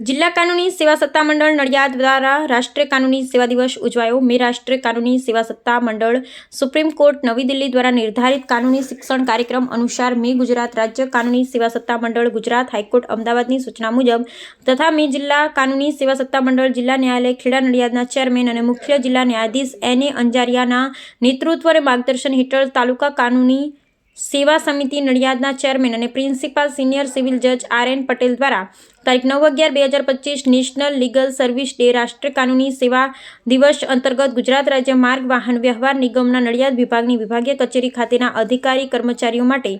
જિલ્લા કાનૂની સેવા સત્તા મંડળ નડિયાદ દ્વારા રાષ્ટ્રીય કાનૂની સેવા દિવસ ઉજવાયો. મે રાષ્ટ્રીય કાનૂની સેવા સત્તા મંડળ સુપ્રીમ કોર્ટ નવી દિલ્હી દ્વારા નિર્ધારિત કાનૂની શિક્ષણ કાર્યક્રમ અનુસાર મે ગુજરાત રાજ્ય કાનૂની સેવા સત્તા મંડળ ગુજરાત હાઈકોર્ટ અમદાવાદની સૂચના મુજબ તથા મે જિલ્લા કાનૂની સેવા સત્તા મંડળ જિલ્લા ન્યાયાલય ખેડા નડિયાદના ચેરમેન અને મુખ્ય જિલ્લા ન્યાયાધીશ એન એ અંજારિયાના નેતૃત્વ અને માર્ગદર્શન હેઠળ તાલુકા કાનૂની સેવા સમિતિ નડિયાદના ચેરમેન અને પ્રિન્સિપાલ સિનિયર સિવિલ જજ આર એન પટેલ દ્વારા તારીખ નવ અગિયાર બે હજાર પચીસ નેશનલ લીગલ સર્વિસ ડે રાષ્ટ્રીય કાનૂની સેવા દિવસ અંતર્ગત ગુજરાત રાજ્ય માર્ગ વાહન વ્યવહાર નિગમના નડિયાદ વિભાગની વિભાગીય કચેરી ખાતેના અધિકારી કર્મચારીઓ માટે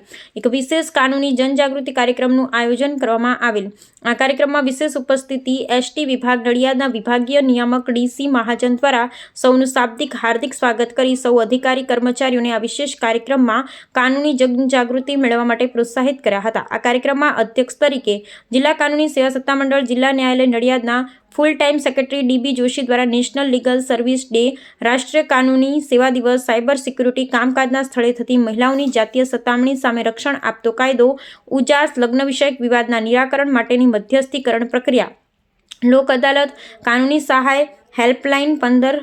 એક વિશેષ કાનૂની જનજાગૃતિ કાર્યક્રમનું આયોજન કરવામાં આવેલ. આ કાર્યક્રમમાં વિશેષ ઉપસ્થિતિ એસટી વિભાગ નડિયાદના વિભાગીય નિયામક ડીસી મહાજન દ્વારા સૌનું શાબ્દિક હાર્દિક સ્વાગત કરી સૌ અધિકારી કર્મચારીઓને આ વિશેષ કાર્યક્રમમાં કાનૂની જનજાગૃતિ મેળવવા માટે પ્રોત્સાહિત કર્યા હતા. આ કાર્યક્રમમાં અધ્યક્ષ તરીકે જિલ્લા કાનૂની સેવા સત્તામંડળ જિલ્લા ન્યાયાલય નડિયાદના full time secretary D B Joshi દ્વારા નેશનલ લીગલ સર્વિસ ડે રાષ્ટ્રીય કાનૂની સેવા દિવસ સાયબર સિક્યુરિટી કામકાજના સ્થળે થતી મહિલાઓની જાતીય સતામણી સામે રક્ષણ આપતો કાયદો, ઉજાસ, લગ્ન વિષયક વિવાદના નિરાકરણ માટેની મધ્યસ્થીકરણ પ્રક્રિયા. લોક અદાલત કાનૂની સહાય હેલ્પલાઇન પંદર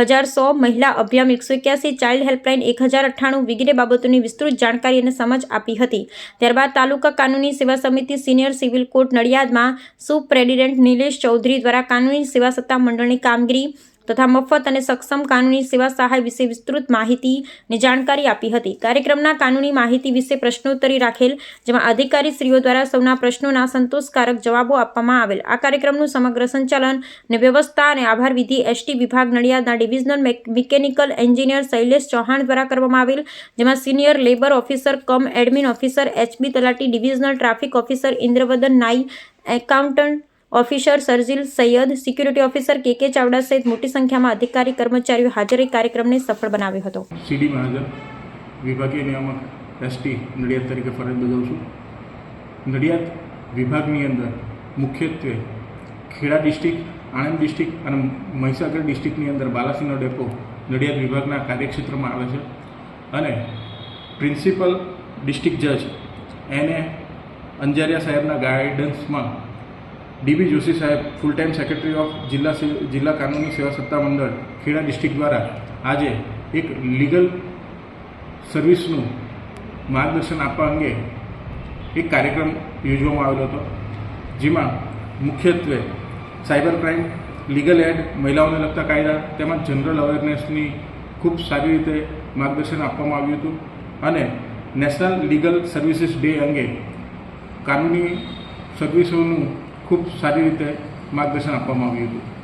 હજાર સો મહિલા અભિયાન એકસો એક્યાસી ચાઇલ્ડ હેલ્પલાઇન એક હજાર અઠ્ઠાણું વગેરે બાબતોની વિસ્તૃત જાણકારી અને સમજ આપી હતી. ત્યારબાદ તાલુકા કાનૂની સેવા સમિતિ સિનિયર સિવિલ કોર્ટ નડિયાદમાં સુપ્રેડિડેન્ટ નિલેશ ચૌધરી દ્વારા કાનૂની સેવા સત્તા મંડળની કામગીરી તથા મફત અને સક્ષમ કાનૂની સેવા સહાય વિશે વિસ્તૃત માહિતી અને જાણકારી આપી હતી. કાર્યક્રમના કાનૂની માહિતી વિશે પ્રશ્નોત્તરી રાખેલ, જેમાં અધિકારીશ્રીઓ દ્વારા સૌના પ્રશ્નોના સંતોષકારક જવાબો આપવામાં આવેલ. આ કાર્યક્રમનું સમગ્ર સંચાલન અને વ્યવસ્થા અને આભાર વિધિ એસટી વિભાગ નડિયાદના divisional mech- mechanical engineer Shailesh Chauhan દ્વારા કરવામાં આવેલ, જેમાં senior labour officer cum admin officer HB Talati divisional traffic officer Indravadan Nai, accountant officer Sarjil Saiyad, security officer K K Chavda સહિત મોટી સંખ્યામાં અધિકારી, કર્મચારીઓ હાજર કાર્યક્રમને સફળ બનાવ્યો હતો. સીડી મેનેજર, વિભાગીય નિયામક, એસટી, નડિયાદ તરીકે ફરજ બજાવું છું. નડિયાદ વિભાગની અંદર મુખ્યત્વે ખેડા ડિસ્ટ્રિક્ટ, આણંદ ડિસ્ટ્રિક્ટ અને મહીસાગર ડિસ્ટ્રિક્ટની અંદર બાલાસિનો ડેપો નડિયાદ વિભાગના કાર્યક્ષેત્રમાં આવે છે. અને પ્રિન્સિપલ ડિસ્ટ્રિક્ટ જજ, એને અંજારિયા સાહેબના ગાઈડન્સમાં ડીબી જોશી સાહેબ ફૂલ ટાઈમ સેક્રેટરી ઓફ જિલ્લા જિલ્લા કાનૂની સેવા સત્તા મંડળ, ખેડા ડિસ્ટ્રિક્ટ દ્વારા આજે એક લીગલ સર્વિસનું માર્ગદર્શન આપવા અંગે એક કાર્યક્રમ યોજવામાં આવેલો હતો, જેમાં મુખ્યત્વે સાયબર ક્રાઇમ લીગલ એડ મહિલાઓને લગતા કાયદા તેમજ જનરલ અવેરનેસની ખૂબ સારી રીતે માર્ગદર્શન આપવામાં આવ્યું હતું અને નેશનલ લીગલ સર્વિસીસ ડે અંગે કાનૂની સર્વિસોનું ખૂબ સારી રીતે માર્ગદર્શન આપવામાં આવ્યું હતું.